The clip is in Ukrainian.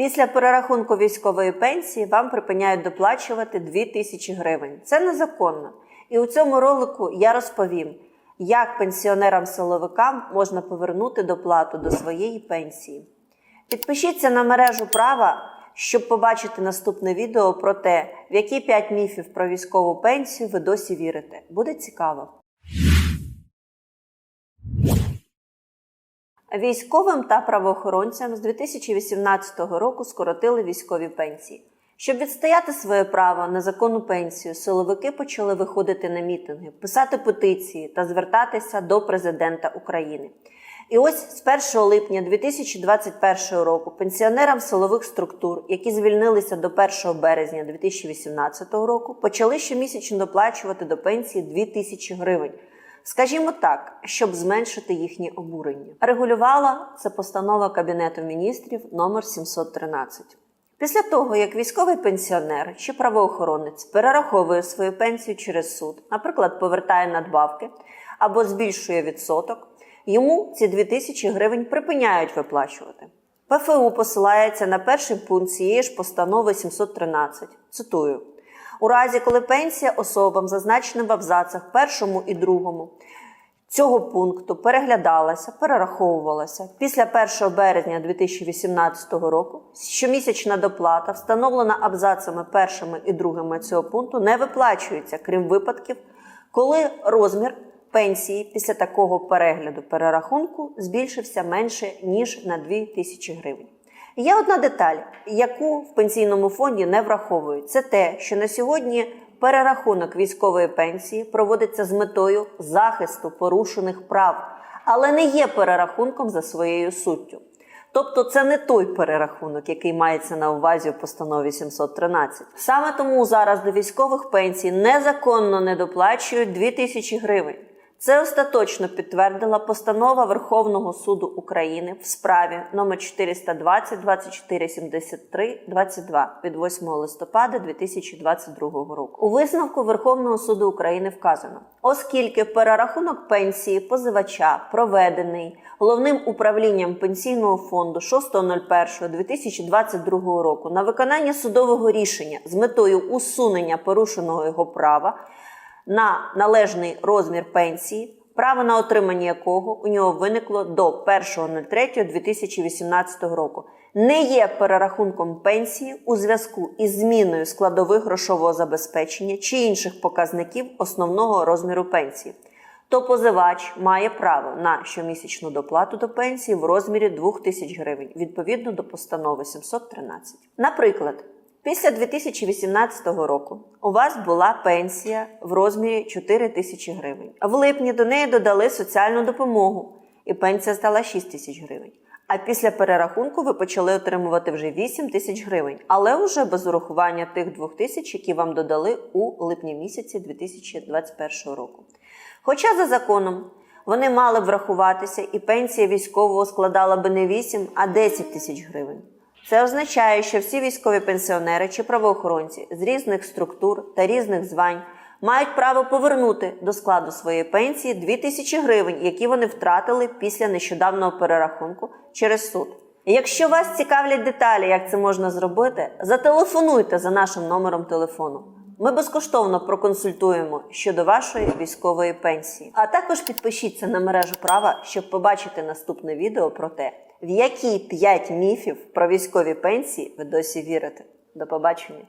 Після перерахунку військової пенсії вам припиняють доплачувати 2 тисячі гривень. Це незаконно. І у цьому ролику я розповім, як пенсіонерам-силовикам можна повернути доплату до своєї пенсії. Підпишіться на мережу права, щоб побачити наступне відео про те, в які 5 міфів про військову пенсію ви досі вірите. Буде цікаво. Військовим та правоохоронцям з 2018 року скоротили військові пенсії. Щоб відстояти своє право на законну пенсію, силовики почали виходити на мітинги, писати петиції та звертатися до президента України. І ось з 1 липня 2021 року пенсіонерам силових структур, які звільнилися до 1 березня 2018 року, почали щомісячно доплачувати до пенсії 2 тисячі гривень. Скажімо так, щоб зменшити їхнє обурення. Регулювала це постанова Кабінету міністрів номер 713. Після того, як військовий пенсіонер чи правоохоронець перераховує свою пенсію через суд, наприклад, повертає надбавки або збільшує відсоток, йому ці 2000 гривень припиняють виплачувати. ПФУ посилається на перший пункт цієї ж постанови 713. Цитую. У разі, коли пенсія особам, зазначеним в абзацах першому і другому, цього пункту переглядалася, перераховувалася після 1 березня 2018 року, щомісячна доплата, встановлена абзацами першими і другими цього пункту, не виплачується, крім випадків, коли розмір пенсії після такого перегляду перерахунку збільшився менше ніж на 2 тисячі гривень. Є одна деталь, яку в пенсійному фонді не враховують. Це те, що на сьогодні перерахунок військової пенсії проводиться з метою захисту порушених прав, але не є перерахунком за своєю суттю. Тобто це не той перерахунок, який мається на увазі у постанові 713. Саме тому зараз до військових пенсій незаконно не доплачують 2 тисячі гривень. Це остаточно підтвердила постанова Верховного суду України в справі номер 420 24 73 22 від 8 листопада 2022 року. У висновку Верховного суду України вказано, оскільки перерахунок пенсії позивача проведений головним управлінням пенсійного фонду 6.01.2022 року на виконання судового рішення з метою усунення порушеного його права на належний розмір пенсії, право на отримання якого у нього виникло до 1.03.2018 року, не є перерахунком пенсії у зв'язку із зміною складових грошового забезпечення чи інших показників основного розміру пенсії. То позивач має право на щомісячну доплату до пенсії в розмірі 2 тисяч гривень відповідно до постанови 713. Наприклад, Після 2018 року у вас була пенсія в розмірі 4 тисячі гривень. В липні до неї додали соціальну допомогу, і пенсія стала 6 тисяч гривень. А після перерахунку ви почали отримувати вже 8 тисяч гривень, але вже без урахування тих 2 тисяч, які вам додали у липні місяці 2021 року. Хоча за законом вони мали б врахуватися, і пенсія військового складала би не 8, а 10 тисяч гривень. Це означає, що всі військові пенсіонери чи правоохоронці з різних структур та різних звань мають право повернути до складу своєї пенсії 2000 гривень, які вони втратили після нещодавнього перерахунку через суд. Якщо вас цікавлять деталі, як це можна зробити, зателефонуйте за нашим номером телефону. Ми безкоштовно проконсультуємо щодо вашої військової пенсії. А також підпишіться на мережу права, щоб побачити наступне відео про те, в які 5 міфів про військові пенсії ви досі вірите. До побачення!